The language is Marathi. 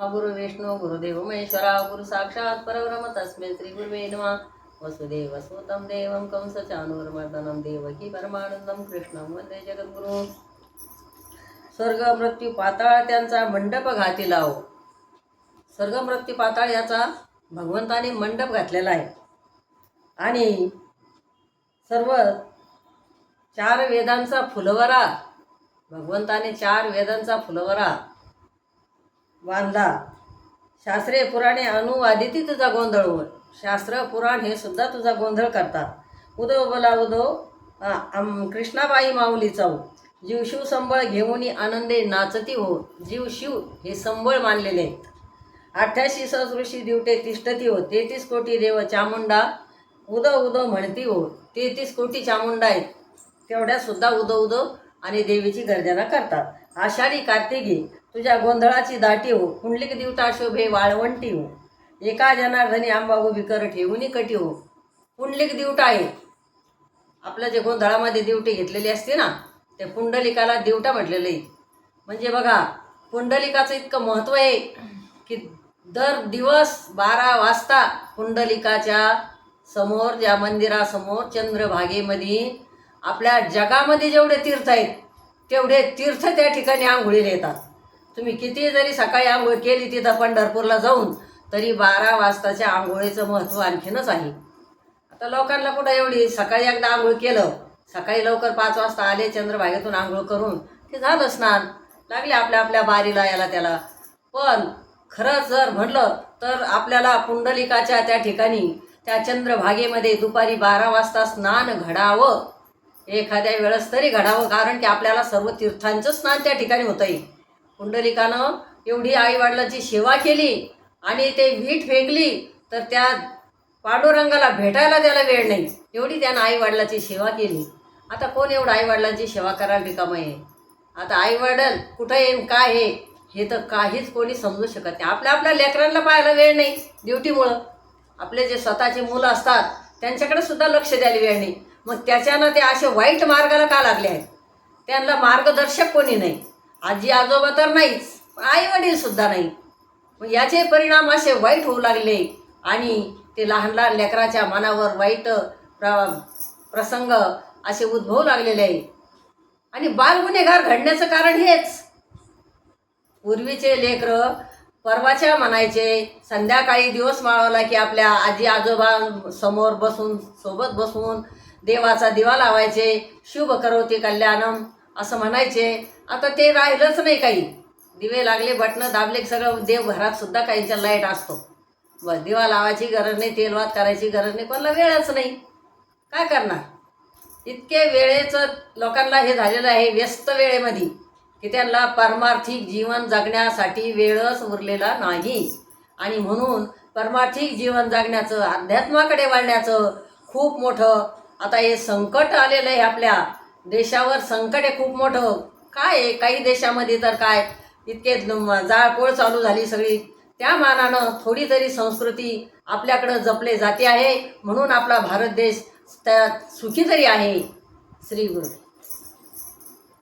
गुरु विष्णू गुरुदेव महेश्वरा गुरु साक्षात परब्रह्म तस्मे श्री गुरुवे नमः। वसुदेव सुतं देवं कंसचानूरमर्दनं देवकी परमानंदम कृष्णं वंदे जगद्गुरु। स्वर्ग मृत्यू पाताळ त्यांचा मंडप घाती लाव। स्वर्ग मृत्यू पाताळ याचा भगवंताने मंडप घातलेला आहे। आणि सर्व चार वेदांचा फुलवरा भगवंताने चार वेदांचा फुलवरा बांधला. शास्त्रे पुराणे अनुवादिती तुझा गोंधळ होत शास्त्र पुराण हे सुद्धा तुझा गोंधळ करतात. उदो बोला उदो कृष्णाबाई माऊली चौ. जीव शिव संबळ घेऊन आनंदे नाचती हो. जीव शिव हे संबळ मानलेले आहेत. अठ्ठ्याऐंशी सहस्ऋषी दिवटे तिष्ठती हो. तेहतीस कोटी देव चामुंडा. उदो उदो म्हणती हो. तेहतीस कोटी चामुंडा आहेत. तेवढ्या सुद्धा उदो उदो आणि देवीची गर्जना करतात. आषाढी कार्तिकी तुझ्या गोंधळाची दाटी हो कुंडलिक दिवता शोभे वाळवंटी हो. एका जनार्दनी आंबा उभी कर ठेवून कटी हो. पुंडलिक दिवटा आहे. आपलं जे गोंधळामध्ये दिवटे घेतलेली असते ना ते पुंडलिकाला दिवटा म्हटलेलं. आहे म्हणजे बघा पुंडलिकाचं इतकं महत्त्व आहे की दर दिवस बारा वाजता पुंडलिकाच्या समोर ज्या मंदिरासमोर चंद्रभागेमध्ये आपल्या जगामध्ये जेवढे तीर्थ आहेत तेवढे तीर्थ त्या ठिकाणी आंघोळीला येतात. तुम्ही किती जरी सकाळी आंघोळ केली तिथं पंढरपूरला जाऊन तरी बारा वाजताच्या आंघोळीचं महत्त्व आणखीनच आहे. आता लोकांना कुठं एवढी सकाळी एकदा आंघोळ केलं सकाळी लवकर पाच वाजता आले चंद्रभागेतून आंघोळ करून ते झालं स्नान. लागले आपल्या आपल्या बारीला याला त्याला. पण खरंच जर म्हटलं तर आपल्याला पुंडलिकाच्या त्या ठिकाणी त्या चंद्रभागेमध्ये दुपारी बारा वाजता स्नान घडावं एखाद्या वेळेस तरी घडावं कारण की आपल्याला सर्व तीर्थांचं स्नान त्या ठिकाणी होतं आहे पुंडलिकानं एवढी आईवडिलाची सेवा केली आणि ते वीट फेकली तर त्या पांडुरंगाला भेटायला त्याला वेळ नाही. एवढी त्यानं आईवडिलाची सेवा केली. आता कोण एवढं आईवडिलांची सेवा करायला रिकामं आहे आता आईवडील कुठं येईन काय आहे हे तर काहीच कोणी समजू शकत नाही. आपल्या आपल्या लेकरांना पाहायला वेळ नाही ड्युटीमुळं. आपले जे स्वतःचे मुलं असतात त्यांच्याकडे सुद्धा लक्ष द्यायला वेळ नाही. मग त्याच्यानं ते असे वाईट मार्गाला का लागले आहेत? त्यांना मार्गदर्शक कोणी नाही. आजी आजोबा तर नाहीच आई वडील सुद्धा नाही. मग याचे परिणाम असे वाईट होऊ लागले आणि ते लहान लहान लेकराच्या मनावर वाईट प्र प्रसंग असे उद्भवू लागलेले आहे आणि बालगुन्हेगार घडण्याचं कारण हेच. पूर्वीचे लेकरं परवाच्या म्हणायचे संध्याकाळी दिवस माळवला की आपल्या आजी आजोबा समोर बसून सोबत बसून देवाचा दिवा लावायचे शुभ करोती कल्याणम असं म्हणायचे. आता ते राहिलंच नाही काही. दिवे लागले बटणं दाबले सगळं देव घरात सुद्धा काहींच्या लाइट असतो. बस दिवा लावायची गरज नाही तेलवात करायची गरज नाही कोणाला वेळच नाही. काय करणार? इतके वेळेचं लोकांना हे झालेलं आहे व्यस्त वेळेमध्ये की त्यांना पारमार्थिक जीवन जगण्यासाठी वेळच उरलेला नाही. आणि म्हणून परमार्थिक जीवन जगण्याचं अध्यात्माकडे वळण्याचं खूप मोठं आता हे संकट आलेलं आहे आपल्या देशावर. संकट आहे खूप मोठं काय आहे? काही देशामध्ये तर काय इतके जाळपोळ चालू झाली सगळी. त्या मानानं थोडी तरी संस्कृती आपल्याकडं जपले जाते आहे. म्हणून आपला भारत देश त्या सुखी तरी आहे. श्री गुरु